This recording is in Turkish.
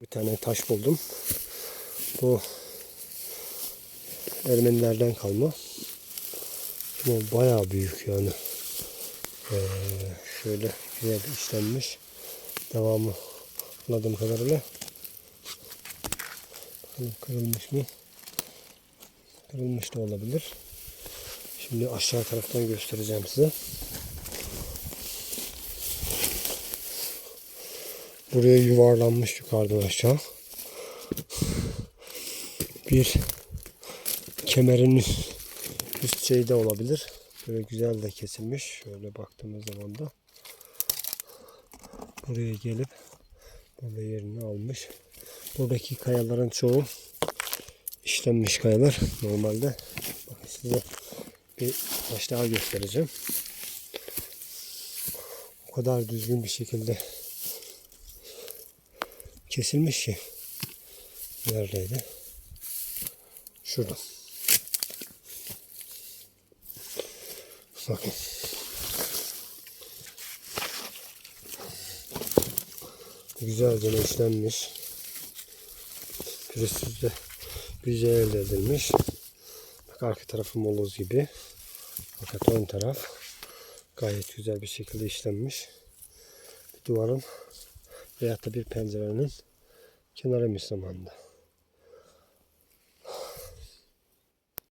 Bir tane taş buldum. Bu Ermenilerden kalma. Ama bayağı büyük yani. Ee, şöyle güzel işlenmiş. Devamı anladığım kadarıyla. Bakalım kırılmış mı? Kırılmış da olabilir. Şimdi aşağı taraftan göstereceğim size. Buraya yuvarlanmış yukarıdan aşağı. Bir kemerin üst şeyde olabilir. Böyle güzel de kesilmiş. Şöyle baktığımız zaman da buraya gelip burada yerini almış. Buradaki kayaların çoğu işlenmiş kayalar normalde. Bakın size bir taş daha göstereceğim. O kadar düzgün bir şekilde kesilmiş ki. Neredeydi? Şurada. Bakın. Güzelce işlenmiş. Pürüzsüz de güzel elde edilmiş. Bak arka tarafı moloz gibi. Fakat ön taraf gayet güzel bir şekilde işlenmiş. Bir duvarın veyahut da bir pencerenin kenarı zamanında.